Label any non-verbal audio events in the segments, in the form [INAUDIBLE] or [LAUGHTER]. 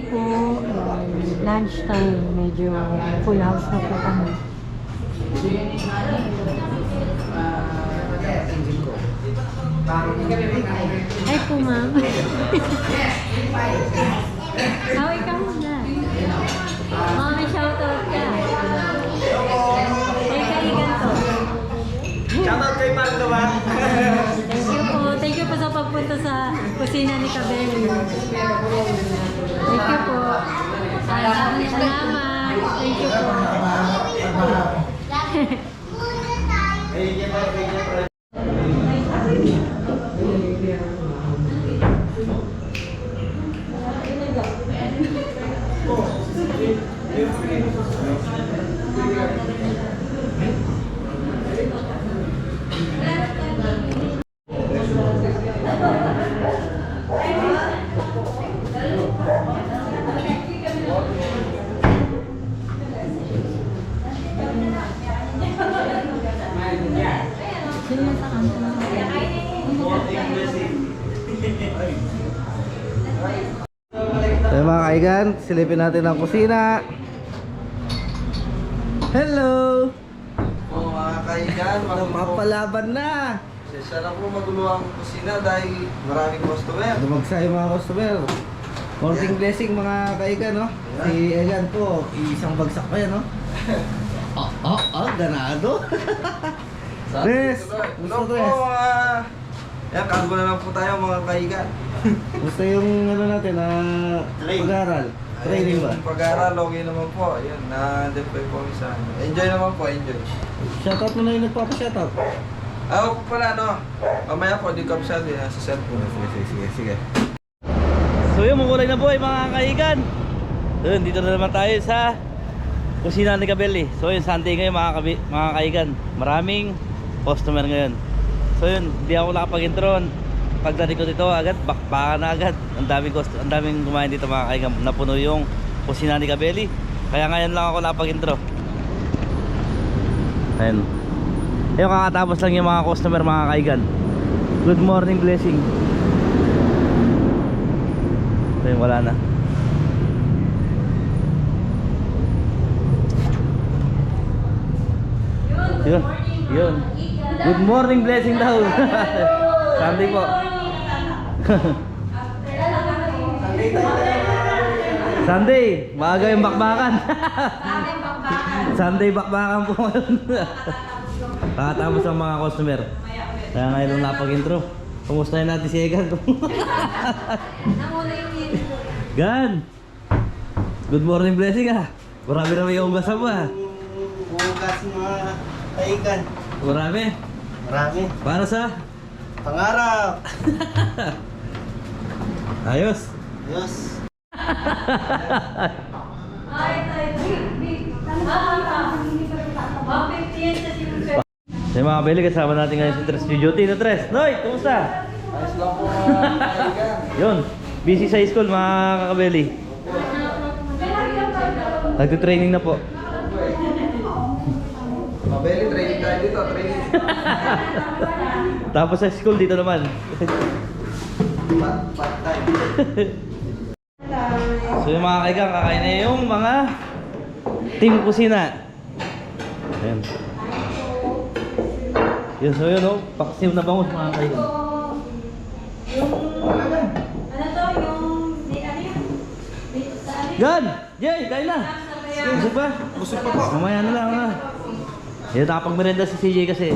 Sunday po, um, lunchtime, medyo full house na po kami. Ay po, ma'am. [LAUGHS] How ikaw muna? Mga may po sa kusina ni Kabeli. Thank you po. Ah, salamat. Thank you po. [LAUGHS] [LAUGHS] Sino yung sa kanto? So mga kaigan, silipin natin ang kusina. Hello! Oo mga kaigan, Mapalaban na! Sana po magulo ang kusina dahil maraming customer. Dumagsa yung mga customer. Morning blessing mga kaigan, no? Si Egan po, isang bagsak pa yan, no? Oh, oh, oh, ganado! Tres! Gusto tres! Mga... Yan, kalbo na lang po tayo mga kaigan. Gusto [LAUGHS] yung ano natin, ah, Train. pag-aaral? Training ba? Yung Pag-aaral, okay naman po. Ayun, na-deploy po kami sa... Enjoy naman po, enjoy. Shoutout mo na yung nagpapa-shoutout. Ako po pala, no? Mamaya po, di kami sa sa cellphone. Sige, sige, sige, sige. So yun, mungkulay na buhay mga kaigan. Yun, dito na naman tayo sa kusina ni Kabeli. So yun, Sunday ngayon mga, kabi, mga kaigan. Maraming customer ngayon. So yun, di ako nakapag-intro. Pagdating ko dito agad, bakbakan na agad. Ang daming, gusto, ang daming kumain dito mga kaigan. Napuno yung kusina ni Kabeli. Kaya ngayon lang ako nakapag-intro. Ayun. Yung kakatapos lang yung mga customer mga kaigan. Good morning blessing. Yung wala na. Yun. Yun. Good morning blessing daw. [LAUGHS] Sunday po. [LAUGHS] Sunday, maaga yung bakbakan. [LAUGHS] Sunday bakbakan po ngayon. Kakatapos ang mga customer. Kaya ngayon lang napag-intro. Kumustahin natin si Egan. Gan! Good morning blessing ah. Marami na may ugasan mo ah. Bukas mga kaigan. Marami. Marami. Para sa? Pangarap. [LAUGHS] Ayos. Yes. Sa mga beli kasama natin ngayon si Tres Studio. Tino Tres. Noy, kumusta? Ayos lang po. Yun. Busy sa school mga kakabeli. Nagtitraining na po. Mabeli, training. [LAUGHS] Tapos sa school dito naman. Part, part time. So yung mga kaigang kakain na yung mga team kusina. Ayan. Yun, so yun oh, paksiw na bangus mga kaigang. Ano to yung... Ano yun? Gan! Jay, kain na! Busog pa? Busog pa po. Mamaya na lang na. Yan, nakapag merenda si CJ kasi.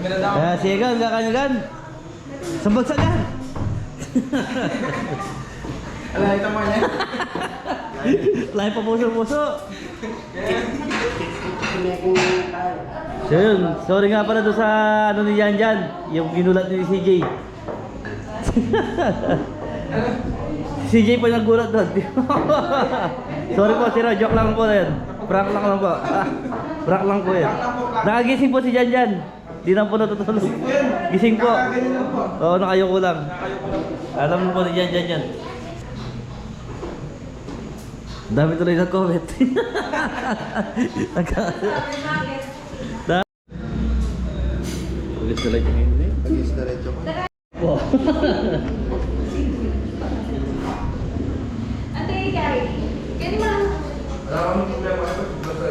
Minadaw. Kaya sige Gan, kakain na Gan! Sambag sa Gan! [LAUGHS] Ala, ito mo [LAUGHS] niya. Lahat pa puso-puso! So yun, sorry nga pala doon sa ano ni Jan Jan, yung ginulat ni CJ. [LAUGHS] CJ pa yung nagulat doon. sorry po, sira, joke lang po yan. Prank lang lang po. Ah, prank lang po yan. Nakagising po si Jan Jan. Di na po natutulog. Gising po. Oo, nakayoko lang. Alam mo po ni Jan Jan yan. Dami tuloy na comment. Ulit tuloy yung hindi. Pag-is diretso ko. Wow. Ate, ka. Wala kami problema ito. Basta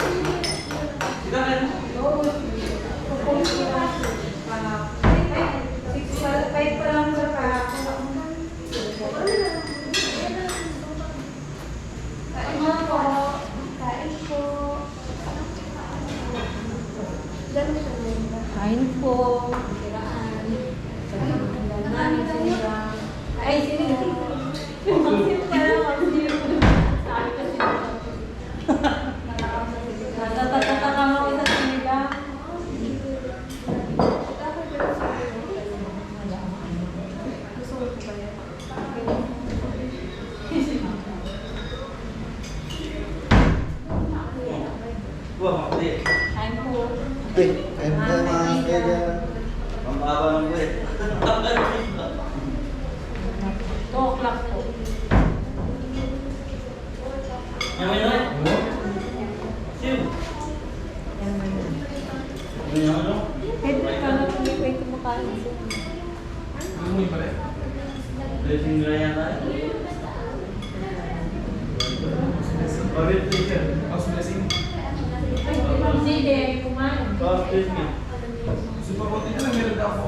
Kain po. Tiraan. Namin sila. Ay, sila. Mamsim pala, mamsim. Sabi ko sila. Natatatakam ako sa sinigang. Wah, makuli. Kain po. Okay, ayun po mga kaibigan. Ang baba ng buhay. 2 o'clock po. Yung may noy? Siyo. Yung ano? Pwede ka na kung may kumakain siya. Blessing na yan tayo. Sige, kumain. Oh, excuse me. Super konti na lang meron na ako.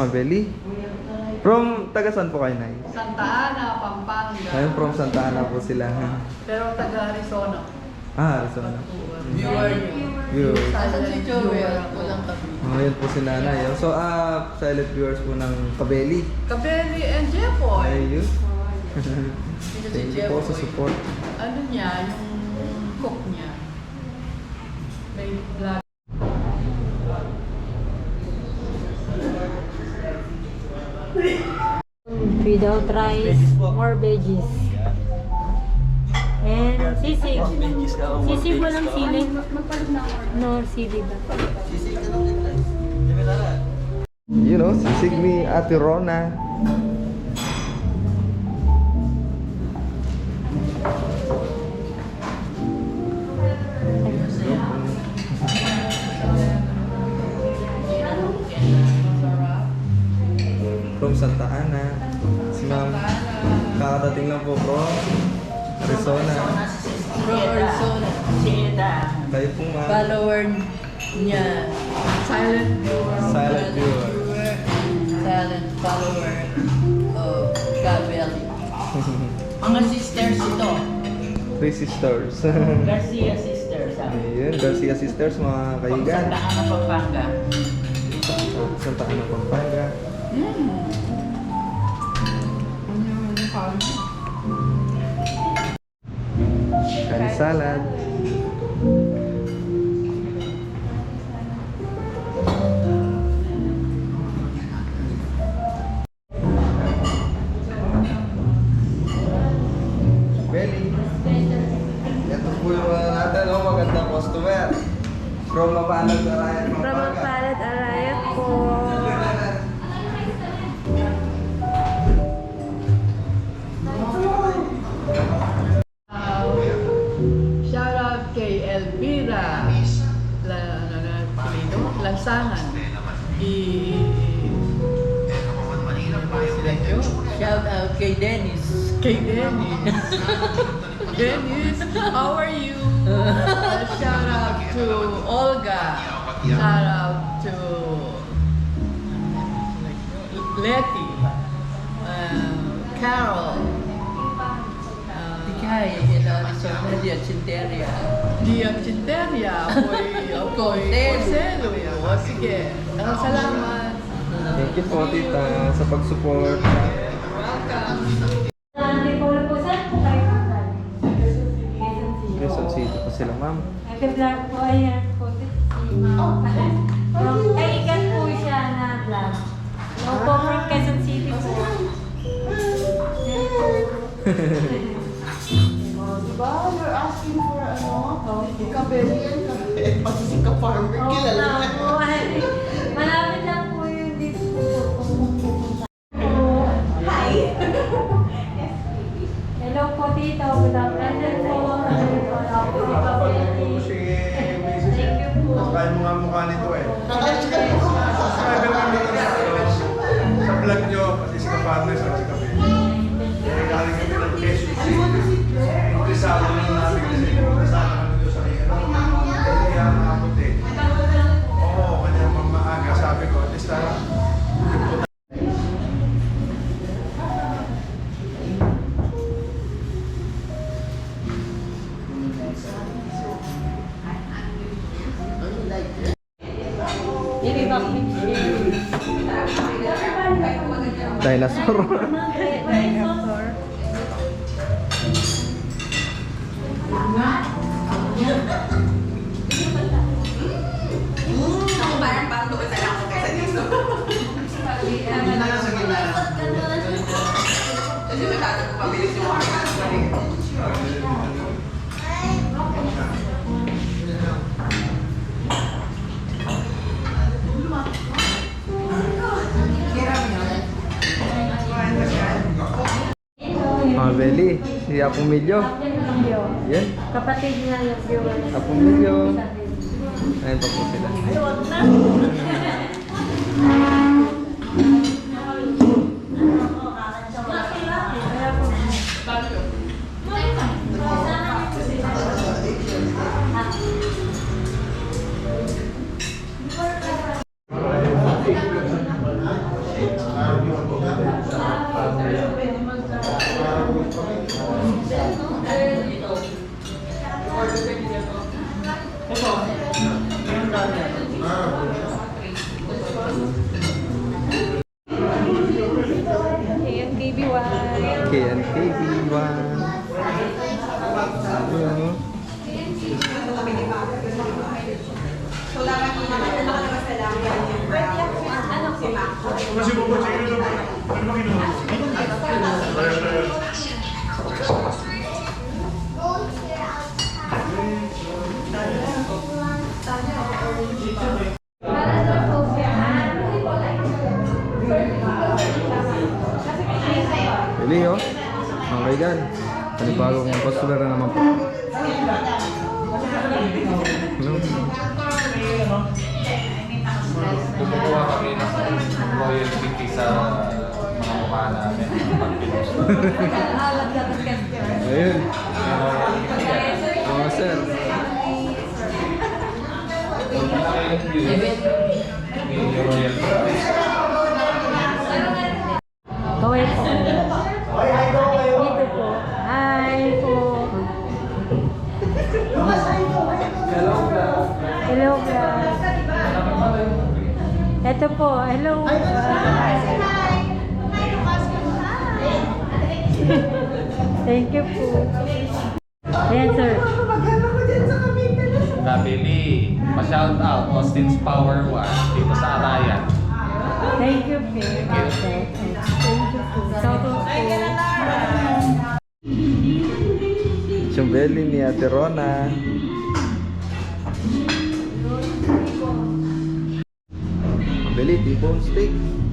Mga belly. From taga saan po kayo, Nay? Santa Ana, Pampanga. Ayun, from Santa Ana po sila. Pero taga Arizona. Ah, Arizona. Viewer niyo. View. Saan si Joel? Walang tabi. Oh, yun po si Nanay. oh. So, ah, silent viewers po ng Kabeli. Kabeli and Jepoy. Ayun. Thank you po sa support. Ano niya, yung cook niya. May vlog. Without rice, more veggies. And sisig. Sisig walang sili. No sili ba? You know, sisig ni Ate Rona. From Santa Ana. Si Ma'am, kakadating lang po from Arizona. From Arizona. Kayo po Ma'am. Follower niya. Silent viewer. Silent viewer. Silent follower of Kabeli. [LAUGHS] Mga sisters ito. Three sisters. [LAUGHS] Garcia [LAUGHS] Sisters. ah. Ayun, Garcia Sisters, mga kaigan. Santa Ana, Pampanga. Santa Ana, Pampanga. Mm. Kani salad. Out to Letty, uh, Carol, uh, yun ang isa na diya, Chinteria. Dia Chinteria, ako'y, [LAUGHS] ako'y Marcelo. O sige, Ah, salamat. Thank you po, tita, sa pag-support. Quezon City po sila, ma'am. Ate vlog po, ayan po si Diba? You're asking for ano? Kabelian ka. Eh, pati si ka-farmer, Oo kilala na. Malapit lang po yung dito. Po. Hi! Hello po tito, good afternoon po. Thank you po. Kaya mo nga mukha nito eh. Sa, sa vlog nyo, pati si Kapartners at si Kape. Kaya galing kami ng Quezon City. Interesado na namin kasi kasama kami doon sa kanya. Kaya nakapot eh. Oo, kanya mamaaga. Sabi ko, at least Dinosaur. Dinosaur. [LAUGHS] Beli, si Apumilyo. Yan, Kapatid niya yung viewers. Apumilyo. Ayun pa po sila. [LAUGHS] Customer na naman po. Ano? Kumukuha kami ng royalty sa mga mukha namin. Ayun. Mga sir. Kaway po. Ito po. Hello. Thank you po. Ayan sir. Kabili. Pa-shout out. Austin's Power One. Dito sa Arayan. Thank you po. Thank you po. Shout out po. Chumbeli ni Ate Rona. Beli, T-bone steak.